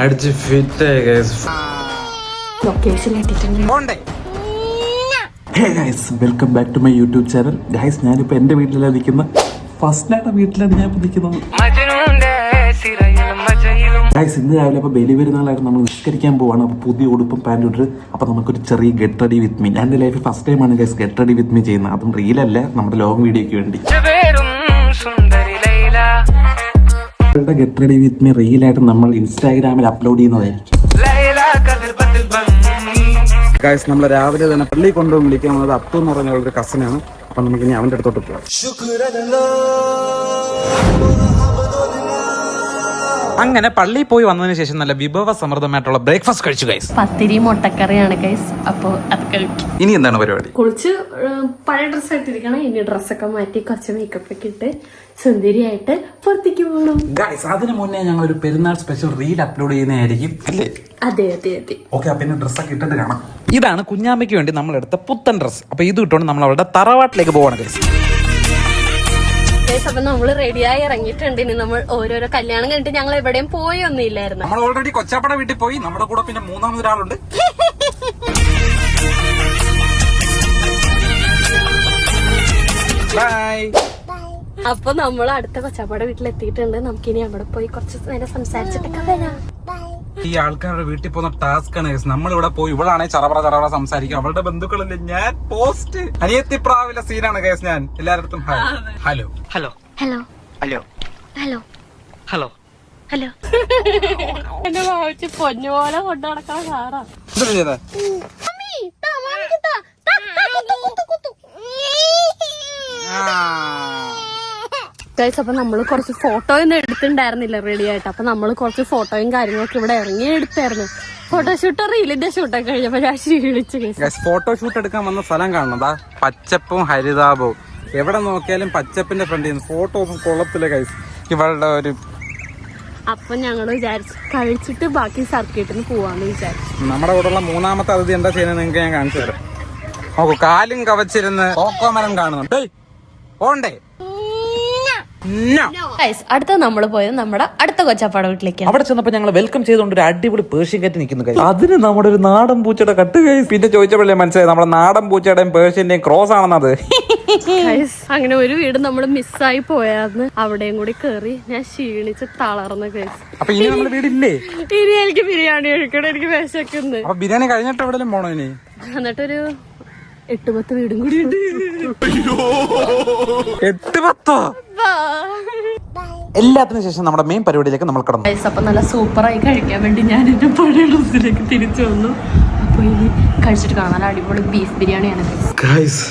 അടിച്ച് ഫിറ്റ് ആയി guys location hey guys welcome back to my YouTube channel guys ഞാനിപ്പോൾ എന്റെ വീട്ടിലാണ് നിൽക്കുന്നത് ഫസ്റ്റ് ആയിട്ട് വീട്ടിലാണ് ഞാൻ ഇപ്പോൾ നിൽക്കുന്നത് ഗൈസ് ഇന്ന് രാവിലെ അപ്പോൾ ബലി പെരുന്നാളായിട്ട് നമ്മൾ നിഷ്കരിക്കാൻ പോവാണ്. അപ്പോൾ പുതിയ ഉടുപ്പും പാന്റും ഇട്ട് അപ്പോൾ നമുക്കൊരു ചെറിയ ഗെറ്റ് റെഡി വിത്ത് മീ എന്റെ എന്റെ ലൈഫിൽ ഫസ്റ്റ് ടൈമാണ് guys get ready with me ചെയ്യുന്നത്. അതും റീലല്ല നമ്മുടെ ലോങ് വീഡിയോയ്ക്ക് വേണ്ടി. ഗെറ്റ് റെഡി വിത്ത് മീ റീലായിട്ട് നമ്മൾ ഇൻസ്റ്റാഗ്രാമിൽ അപ്ലോഡ് ചെയ്യുന്നതായിരിക്കും. നമ്മൾ രാവിലെ തന്നെ പള്ളി കൊണ്ടുപോയി വിളിക്കാൻ വന്നത് അപ്പു എന്ന് പറഞ്ഞ ഒരു കസിനാണ് അപ്പം നമുക്ക് ഇനി അവന്റെ അടുത്തോട്ട് പോകാം. അങ്ങനെ പള്ളിയിൽ പോയി വന്നതിന് ശേഷം നല്ല വിഭവ സമൃദ്ധമായിട്ടുള്ള ബ്രേക്ക്ഫാസ്റ്റ് കഴിച്ചു ഗൈസ് പത്തിരി മുട്ടക്കറിയാണ് ഗൈസ് അപ്പോൾ അത് കഴിക്കും. ഇനി എന്താണ് പരിപാടി? കുളിച്ച് പഴയ ഡ്രസ്സ് ഇട്ടിരിക്കണം ഇനി ഡ്രസ്സൊക്കെ മാറ്റി കുറച്ച് മേക്കപ്പ് ഒക്കെ ഇട്ട് സുന്ദരിയായിട്ട് പുറത്തേക്ക് പോകണം ഗൈസ് അതിന് മുന്നേ ഞങ്ങൾ ഒരു പെരുന്നാൾ സ്പെഷ്യൽ റീൽ അപ്ലോഡ് ചെയ്യുന്നതായിരിക്കും അല്ലേ? അതെ അതെ അതെ. ഓക്കെ പിന്നെ ഡ്രസ്സൊക്കെ ഇട്ടിട്ട് കാണാം. ഇതാണ് കുഞ്ഞാമ്മയ്ക്ക് വേണ്ടി നമ്മൾ എടുത്ത പുത്തൻ ഡ്രസ്സ് അപ്പൊ ഇത് ഇട്ടുകൊണ്ട് നമ്മൾ അവളുടെ തറവാട്ടിലേക്ക് പോവാണ് ഗൈസ് ഗൈസ് അപ്പൊ നമ്മൾ റെഡിയായി ഇറങ്ങിയിട്ടുണ്ട്. ഇനി നമ്മൾ ഓരോരോ കല്യാണം കഴിഞ്ഞിട്ട് ഞങ്ങൾ എവിടെയും പോയി ഒന്നുമില്ലായിരുന്നു. നമ്മൾ ഓൾറെഡി കൊച്ചാപ്പട വീട്ടിൽ പോയി. നമ്മുടെ കൂടെ പിന്നെ മൂന്നാമതൊരാളുണ്ട് ബൈ അപ്പൊ നമ്മൾ അടുത്ത കൊച്ചാപ്പാടെ വീട്ടിൽ എത്തിയിട്ടുണ്ട് നമുക്കിനി അവിടെ പോയി കുറച്ച് നേരം സംസാരിച്ചിട്ടൊക്കെ വരാം. ഈ ആൾക്കാരുടെ വീട്ടിൽ പോകുന്ന ടാസ്ക് ആണ് നമ്മൾ ഇവിടെ പോയി ഇവളാണെ ചറപറ ചറപറ സംസാരിക്കും. അവളുടെ ബന്ധുക്കളില്ലേ? ഞാൻ പോസ്റ്റ് അനിയത്തി പ്രാവിലെ സീനാണ് കേസ് ഞാൻ. എല്ലായിടത്തും hello hello hello hello hello hello hello എന്നെ ഭാവിച്ച് പൊന്നുപോലെ കൊണ്ടു നടക്കാൻ സാറാ. എന്താ ചെയ്തേ? ഗൈസ് അപ്പൊ നമ്മൾ കുറച്ച് ഫോട്ടോ ഒന്നും എടുത്തിട്ടുണ്ടായിരുന്നില്ല റെഡി ആയിട്ട്. അപ്പൊ നമ്മൾ കുറച്ച് ഫോട്ടോയും കാര്യങ്ങളൊക്കെ ഇവിടെ ഇറങ്ങി എടുത്തായിരുന്നു. ഫോട്ടോഷൂട്ട് റീലിന്റെ ഷൂട്ടൊക്കെ കഴിഞ്ഞപ്പോൾ ഞാൻ ക്ഷീണിച്ചു ഗൈസ് ഗൈസ് ഫോട്ടോഷൂട്ട് എടുക്കാൻ വന്ന സ്ഥലം കാണുന്നതാ പച്ചപ്പും ഹരിതാപവും എവിടെ നോക്കിയാലും പച്ചപ്പിന്റെ ഫ്രണ്ടിൽ നിന്ന് ഫോട്ടോ ഒന്നും കൊള്ളത്തില്ല ഗൈസ് ഇവളുടെ ഒരു അപ്പൊ ഞങ്ങൾ വിചാരിച്ചു കഴിച്ചിട്ട് ബാക്കി സർക്കിട്ടിന് പോവാന്ന് വിചാരിച്ചു. നമ്മുടെ കൂടെയുള്ള മൂന്നാമത്തെ അതിഥി എന്താ ചെയ്യുന്നത് നിങ്ങൾക്ക് ഞാൻ കാണിച്ചു തരാം. നോക്കൂ കാലും കവച്ചിരുന്ന് കോക്കോമരം കാണുന്നുണ്ട്. ഗൈസ് അടുത്ത നമ്മൾ പോയത് നമ്മുടെ അടുത്ത കൊച്ചപ്പാട വീട്ടിലേക്ക്. അവിടെ ചെന്നപ്പോ ഞങ്ങൾ വെൽക്കം ചെയ്തുകൊണ്ട് ഒരു അടിപൊളി പേർഷ്യൻ കറ്റ് നിൽക്കുന്നു guys. അതിന് നമ്മുടെ ഒരു നാടൻ പൂച്ചയുടെ കട്ട് കൈസ് പിന്നെ ചോദിച്ചപ്പോഴേ മനസ്സിലായി നമ്മുടെ നാടൻ പൂച്ചയുടെയും പേർഷ്യന്റെയും ക്രോസ് ആണെന്നത്. അങ്ങനെ ഒരു വീട് നമ്മൾ മിസ്സായി പോയാന്ന് അവിടെയും കൂടി കേറി ഞാൻ ക്ഷീണിച്ച് തളർന്ന അപ്പൊ ഇനി നമ്മുടെ വീടില്ലേ? ഇനി എനിക്ക് ബിരിയാണി കഴിക്കണം എനിക്ക് വിശക്കുന്നത് അപ്പൊ ബിരിയാണി കഴിഞ്ഞിട്ട് എവിടെയും പോണോ ഇനി? എന്നിട്ടൊരു എട്ട് പത്ത് വീടും കൂടി ഉണ്ട്. എട്ട് പത്തോ? എല്ലാത്തിനും ശേഷം നമ്മുടെ മെയിൻ പരിപാടിയിലേക്ക് നമ്മൾ കടന്നു. അപ്പൊ നല്ല സൂപ്പറായി കഴിക്കാൻ വേണ്ടി ഞാൻ എന്റെ പഴയ ഡ്രസ്സിലേക്ക് തിരിച്ചു വന്നു. അപ്പൊ ഇനി കഴിച്ചിട്ട് കാണാൻ അടിപൊളി ബീഫ് ബിരിയാണിയാണ്. ഗൈസ്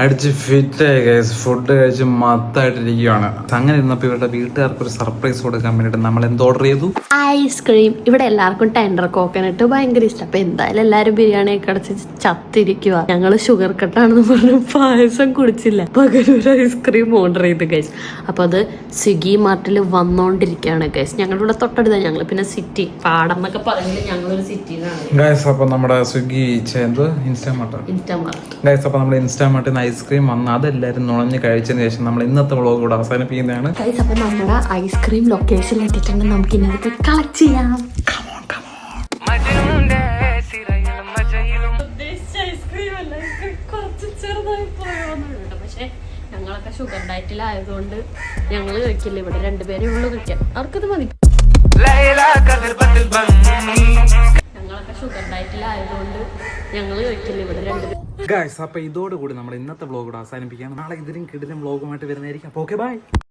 അടിച്ച് ഫിറ്റായി ഗൈസ് ഫുഡ് കഴിച്ച് മത്തായിട്ടിരിക്കുകയാണ്. അങ്ങനെ ഇരുന്നപ്പോ ഇവരുടെ വീട്ടുകാർക്ക് ഒരു സർപ്രൈസ് കൊടുക്കാൻ വേണ്ടിട്ട് നമ്മൾ എന്ത് ഓർഡർ ചെയ്തു? ഐസ്ക്രീം ഇവിടെ എല്ലാവർക്കും ടെൻഡർ കോക്കനട്ട് ഭയങ്കര ഇഷ്ടം. അപ്പൊ എന്തായാലും എല്ലാരും ബിരിയാണി ഒക്കെ അടച്ച് ചത്തിരിക്കുക ഞങ്ങൾ ഷുഗർ കട്ടാണെന്ന് പറഞ്ഞ് പായസം കുടിച്ചില്ല. പകരം ഒരു ഐസ്ക്രീം ഓർഡർ ചെയ്ത് ഗൈസ് അപ്പൊ അത് സ്വിഗ്ഗി മാർട്ടിൽ വന്നോണ്ടിരിക്കുകയാണ് ഗൈസ് ഞങ്ങളുടെ ഇവിടെ തൊട്ടടുത്ത ഞങ്ങൾ പിന്നെ സിറ്റി പാടം എന്നൊക്കെ പറയുന്നത് ഞങ്ങളൊരു സിറ്റിയിലാണ് ഗൈസ് അപ്പൊ നമ്മുടെ സ്വിഗ്ഗി ഇൻസ്റ്റാമാർട്ട് ഇൻസ്റ്റാമാർട്ട് ഗൈസ് അപ്പൊ നമ്മുടെ ഇൻസ്റ്റാമാർട്ടിൽ നിന്ന് ഐസ്ക്രീം വന്ന് അതെല്ലാവരും നുഴഞ്ഞ് കഴിച്ചതിന് ശേഷം നമ്മൾ ഇന്നത്തെ വ്ളോഗ് കൂടെ അവസാനിപ്പിക്കുന്നതാണ്. അപ്പൊ നമ്മുടെ ഐസ്ക്രീം ലൊക്കേഷനിൽ എത്തിയിട്ടുണ്ട്. നമുക്ക് ഇനി അതൊക്കെ കളക്ട് ചെയ്യാം ഞങ്ങളൊക്കെ ഷുഗർ ഡയറ്റിലായതുകൊണ്ട് ഞങ്ങൾ കഴിക്കില്ല. ഇവിടെ രണ്ടുപേരെ ഉള്ളു കഴിക്കാൻ. അവർക്കത് മതി. ഞങ്ങളൊക്കെ ഷുഗർ ഡയറ്റിലായതുകൊണ്ട് ഞങ്ങൾ കഴിക്കില്ല. ഇവിടെ രണ്ടുപേരും ഗൈസ് അപ്പൊ ഇതോടുകൂടി നമ്മൾ ഇന്നത്തെ വ്ളോഗ് കൂടെ നാളെ ഇതിലും കിടിലും വ്ളോഗുമായിട്ട് വരുന്നതായിരിക്കും. Okay bye